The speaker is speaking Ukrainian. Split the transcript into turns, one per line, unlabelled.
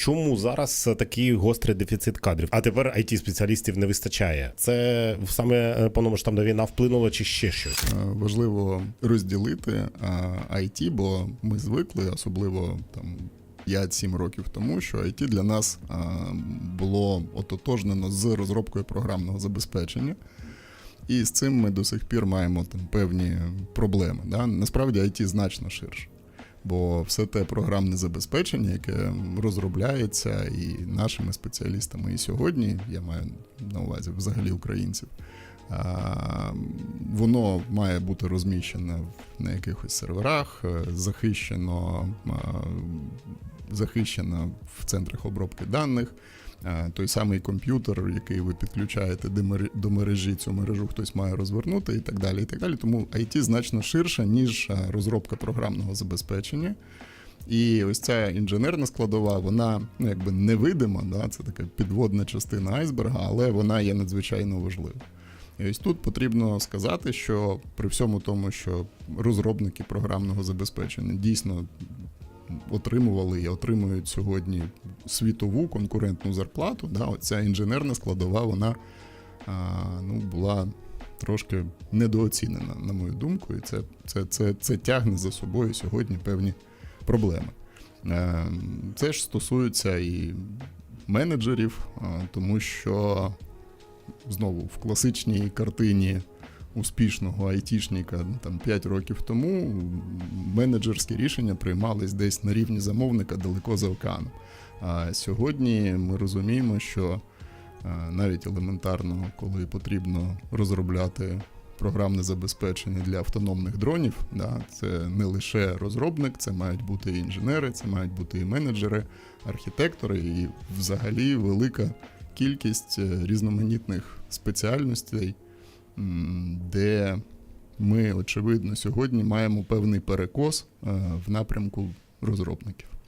чому зараз такий гострий дефіцит кадрів? А тепер it спеціалістів не вистачає. Це саме е, повномасштабна війна вплинула чи ще щось?
Е, Важливо розділити е, IT, бо ми звикли, особливо там 5-7 років тому, що IT для нас е, було ототожнено з розробкою програмного забезпечення. І з цим ми до сих пір маємо там певні проблеми. Да? Насправді IT значно ширше. Бо все те програмне забезпечення, яке розробляється і нашими спеціалістами і сьогодні, я маю на увазі взагалі українців, воно має бути розміщене на якихось серверах, е, захищено, захищено в центрах обробки даних. Е, Той самий комп'ютер, який ви підключаєте до мережі, цю мережу хтось має розвернути і так далі. І так далі. Тому IT значно ширше, ніж е, розробка програмного забезпечення. І ось ця інженерна складова, вона ну, якби невидима, да? це така підводна частина айсберга, але вона є надзвичайно важлива. І ось тут потрібно сказати, що при всьому тому, що розробники програмного забезпечення дійсно отримували і отримують сьогодні світову конкурентну зарплату, да, оця інженерна складова, вона а, ну, була трошки недооцінена, на мою думку, і це, це, це, це тягне за собою сьогодні певні проблеми. Е, Це ж стосується і менеджерів, тому що знову в класичній картині успішного айтішника ну, там 5 років тому менеджерські рішення приймались десь на рівні замовника далеко за океаном. А сьогодні ми розуміємо, що навіть елементарно, коли потрібно розробляти програмне забезпечення для автономних дронів, да, це не лише розробник, це мають бути і інженери, це мають бути і менеджери, архітектори, і взагалі велика кількість е, різноманітних спеціальностей, де ми, очевидно, сьогодні маємо певний перекос е, в напрямку розробників.